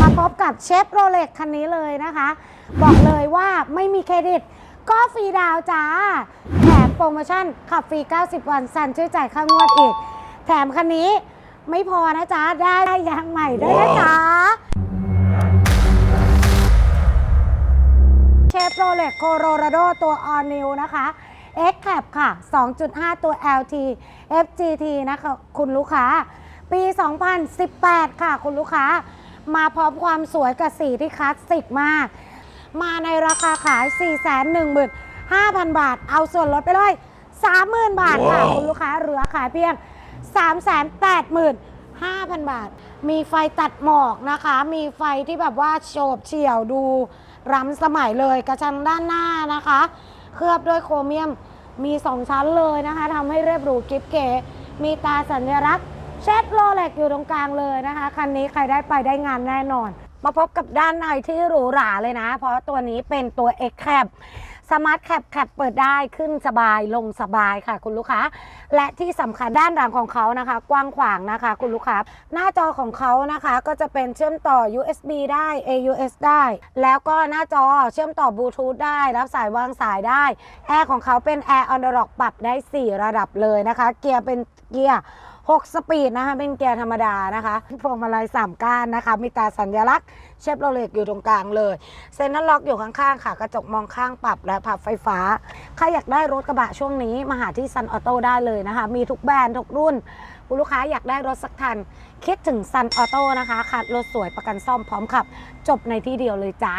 มาพบกับเชฟโรเล็กคันนี้เลยนะคะ บอกเลยว่าไม่มีเครดิต ก็ฟรีดาวจ้า แถมโปรโมชั่นขับฟรี 90 วัน สันช่วยจ่ายค่างวดอีก แถมคันนี้ไม่พอนะจ๊ะ ได้ยางใหม่ด้วยนะจ๊ะเชฟโรเล็กโคโรราโดตัว All New นะคะ X Cap ค่ะ 2.5 ตัว LT FGT นะคะ คุณลูกค้า ปี 2018 ค่ะ คุณลูกค้า มาพร้อมความสวยกับสีที่คลาสสิกมาก มาในราคาขาย 415,000 บาท เอาส่วนลดไปเลย 30,000 บาทค่ะคุณลูกค้าเหลือขายเพียง 385,000 บาท มีไฟตัดหมอกนะคะ มีไฟที่แบบว่าโฉบเฉี่ยวดูล้ำสมัยเลยกระชังด้านหน้านะคะ เคลือบด้วยโครเมียมมี 2 ชั้นเลยนะคะทำให้เรียบหรูกิ๊บเก๋ มีตาสัญลักษณ์ เชฟโรเล็กอยู่ตรงกลางเลยนะคะ คันนี้ใครได้ไปได้งานแน่นอน มาพบกับด้านในที่หรูหราเลยนะ เพราะตัวนี้เป็นตัว X Cap สมาร์ทแคปแคปเปิดได้ขึ้นสบายลงสบายค่ะคุณลูกค้า และที่สำคัญด้านหลังของเขานะคะ กว้างขวางนะคะ คุณลูกค้า หน้าจอของเขานะคะก็จะเป็นเชื่อมต่อ USB ได้ AUX ได้ แล้วก็หน้าจอเชื่อมต่อบลูทูธได้ รับสายวางสายได้ แอร์ของเขาเป็นแอร์ออนด o อกปรับได้ 4 ระดับเลยนะคะ เกียร์เป็นเกียร์ 6 สปีดนะคะ เป็นเกียร์ธรรมดานะคะพวงมาลัย3ก้านนะคะ มีตาสัญลักษณ์เชฟโรเล็กอยู่ตรงกลางเลยเซ็นทรัลล็อกอยู่ข้างๆค่ะ กระจกมองข้างปรับและพับไฟฟ้า ใครอยากได้รถกระบะช่วงนี้ มาหาที่ซันออโต้ได้เลยนะคะ มีทุกแบรนด์ทุกรุ่นคุณลูกค้าอยากได้รถสักคัน คิดถึงซันออโต้นะคะคัดรถสวยประกันซ่อมพร้อมขับ จบในที่เดียวเลยจ้า